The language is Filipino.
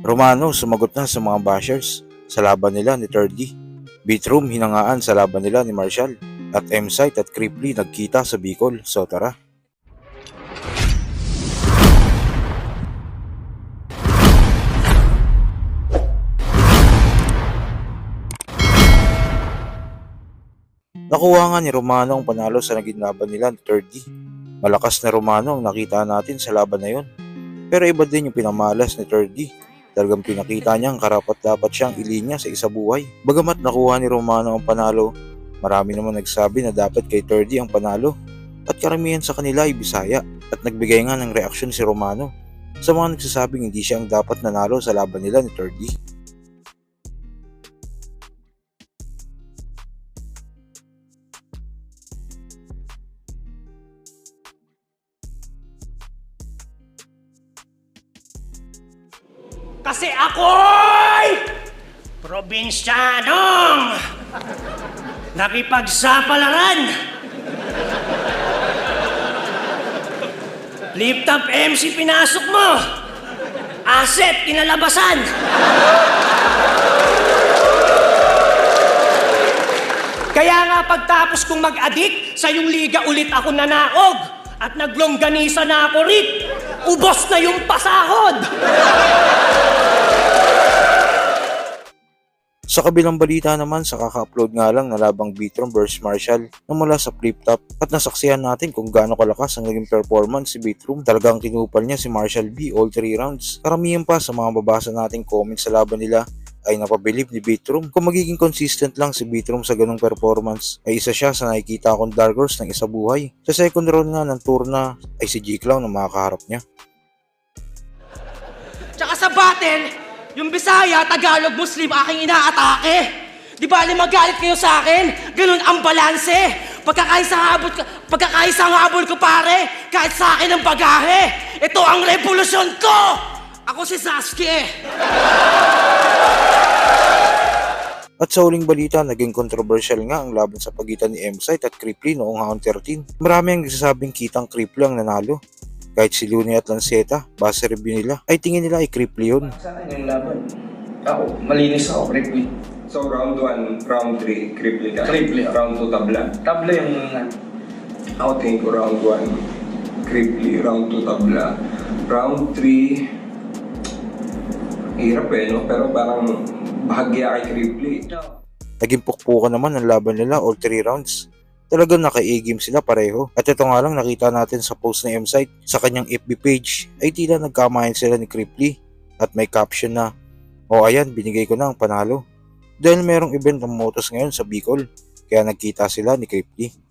Romano sumagot na sa mga bashers sa laban nila ni 3D. Beatroom hinangaan sa laban nila ni Marshall. At M-Site at Cripply nagkita sa Bicol. So tara. Nakuha nga ni Romano ang panalo sa naging laban nila ni 3D. Malakas na Romano ang nakita natin sa laban na yon. Pero iba din yung pinamalas ni 3D. Talagang pinakita niya ang karapat dapat siyang ilinya sa isa buhay. Bagamat nakuha ni Romano ang panalo, marami naman nagsabi na dapat kay 3D ang panalo. At karamihan sa kanila ay Bisaya at nagbigay nga ng reaksyon si Romano sa mga nagsasabing hindi siya ang dapat nanalo sa laban nila ni 3D. Kasi ako'y probinsyanong nakipagsapalaran. Flip top MC pinasok mo. Asset kinalabasan. Kaya nga pagtapos kong mag-addict, sa yung liga ulit ako nanaog. At naglongganisa na ako, Rick. Ubos na yung pasahod. Sa kabilang balita naman sa kaka-upload nga lang na labang Beatron vs Marshall na mula sa flip top at nasaksihan natin kung gaano kalakas ang naging performance si Beatron. Talagang tinupal niya si Marshall B all 3 rounds. Karamihan pa sa mga babasa nating comments sa laban nila ay napabilib ni Beatroom. Kung magiging consistent lang si Beatroom sa ganong performance, ay isa siya sa nakikita akong Dark Horse ng isa buhay. Sa second round nga ng turna ay si G-Clown ang makakaharap niya. Tsaka sa battle, yung Bisaya, Tagalog, Muslim, aking inaatake. Di ba magalit kayo sa akin? Ganun ang balanse. Pagkakaisang habol, pagkakaisang habol ko pare, kahit sa akin ang bagahe. Ito ang revolusyon ko! Ako si Sasuke. At sa huling balita, naging controversial nga ang laban sa pagitan ni M-Site at Cripply noong round 13. Marami ang nagsasabing kitang Cripply ang nanalo. Kahit si Looney at Lanceta, base review nila, ay tingin nila ay Cripply yun. Sa akin yung laban. Ako, malinis ako, Cripply. So round 1, round 3, Cripply ka. Cripply, ah. Round 2, tabla. Tabla yung. Ako tingin ko round 1, Cripply. Round 2, tabla. Round 3, hirap eh, no? Pero parang bahagya kay Cripply. Naging pukpukan naman ang laban nila all 3 rounds. Talagang naka-A-game sila pareho. At ito nga lang nakita natin sa post ng M-Site sa kanyang FB page ay tila nagkamayan sila ni Cripply at may caption na O ayan, binigay ko na ang panalo. Dahil merong event ng motos ngayon sa Bicol, kaya nagkita sila ni Cripply.